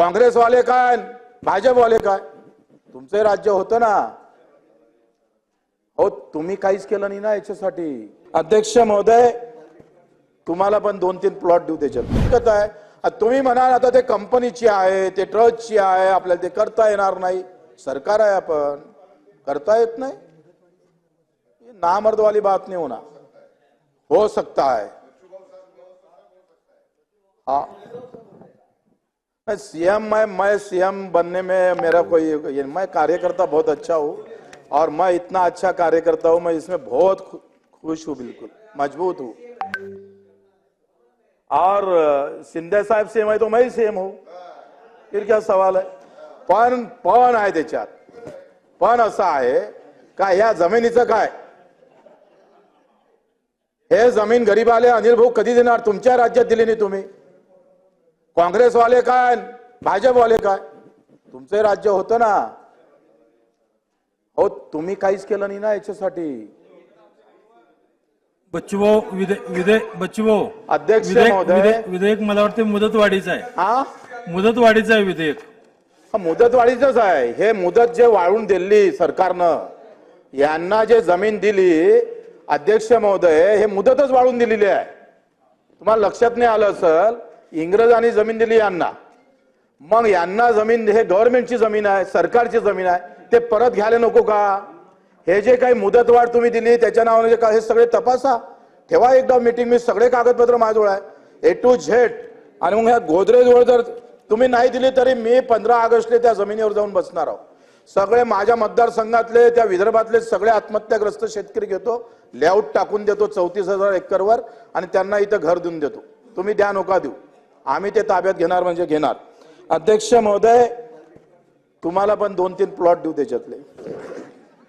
काँग्रेसवाले काय भाजपवाले काय तुमचं राज्य होतं ना हो तुम्ही काहीच केलं नाही ना याच्यासाठी अध्यक्ष महोदय तुम्हाला पण दोन तीन प्लॉट देऊ त्याच्यात आहे तुम्ही म्हणाल आता ते कंपनीची आहे ते ट्रस्टची आहे आपल्याला ते करता येणार नाही सरकार आहे आपण करता येत नाही नामर्दवाली नामर्द वाली बात नाही होना हो सकता है हाँ सीएम मैं मैं सीएम बनने में मेरा कोई मैं कार्यकर्ता बहुत अच्छा हूँ और मैं इतना अच्छा कार्यकर्ता हूँ मैं इसमें बहुत खु- खुश हूँ बिल्कुल मजबूत हूँ। और शिंदे साहेब सेम है तो मैं ही सीएम हूँ। फिर क्या सवाल आहे पण पण आहे त्याच्यात. पण असं आहे का ह्या जमिनीचं काय? हे जमीन गरीबाले अनिल भाऊ कधी देणार? तुमच्या राज्यात दिली नाही तुम्ही. काँग्रेसवाले काय? भाजपवाले काय? तुमचे राज्य होतं ना. हो तुम्ही काहीच केलं नाही ना याच्यासाठी. बच्चूभाऊ विधेयक विधेयक बच्चूभाऊ. अध्यक्ष विधेयक महोदय. विधेयक विधेयक मला वाटते मुदतवाढीचं आहे. हा? मुदतवाढीचं आहे विधेयक. हा, मुदतवाढीच आहे. हे मुदत जे वाढवून दिली सरकारनं यांना जे जमीन दिली अध्यक्ष महोदय हे मुदतच वाढवून दिलेली आहे. तुम्हाला लक्षात नाही आलं असेल इंग्रजांनी जमीन दिली यांना. मग यांना जमीन हे गव्हर्नमेंटची जमीन आहे सरकारची जमीन आहे ते परत घ्यायला नको का? हे जे काही मुदतवाढ तुम्ही दिली त्याच्या नावाने जे काय हे सगळे तपासा. ठेवा एकदा मीटिंग मी सगळे कागदपत्र माझ्याजवळ आहे. ए टू झेड आणि मग ह्या गोदरेजवर जर तुम्ही नाही दिली तरी मी पंधरा ऑगस्टले त्या जमिनीवर जाऊन बसणार आहोत सगळे माझ्या मतदारसंघातले त्या विदर्भातले सगळे आत्महत्याग्रस्त शेतकरी घेतो लेआउट टाकून देतो चौतीस हजार एकरवर आणि त्यांना इथं घर देऊन देतो. तुम्ही द्या नका देऊ. आम्ही ते ताब्यात घेणार म्हणजे घेणार. अध्यक्ष महोदय तुम्हाला पण दोन तीन प्लॉट देऊ त्याच्यातले.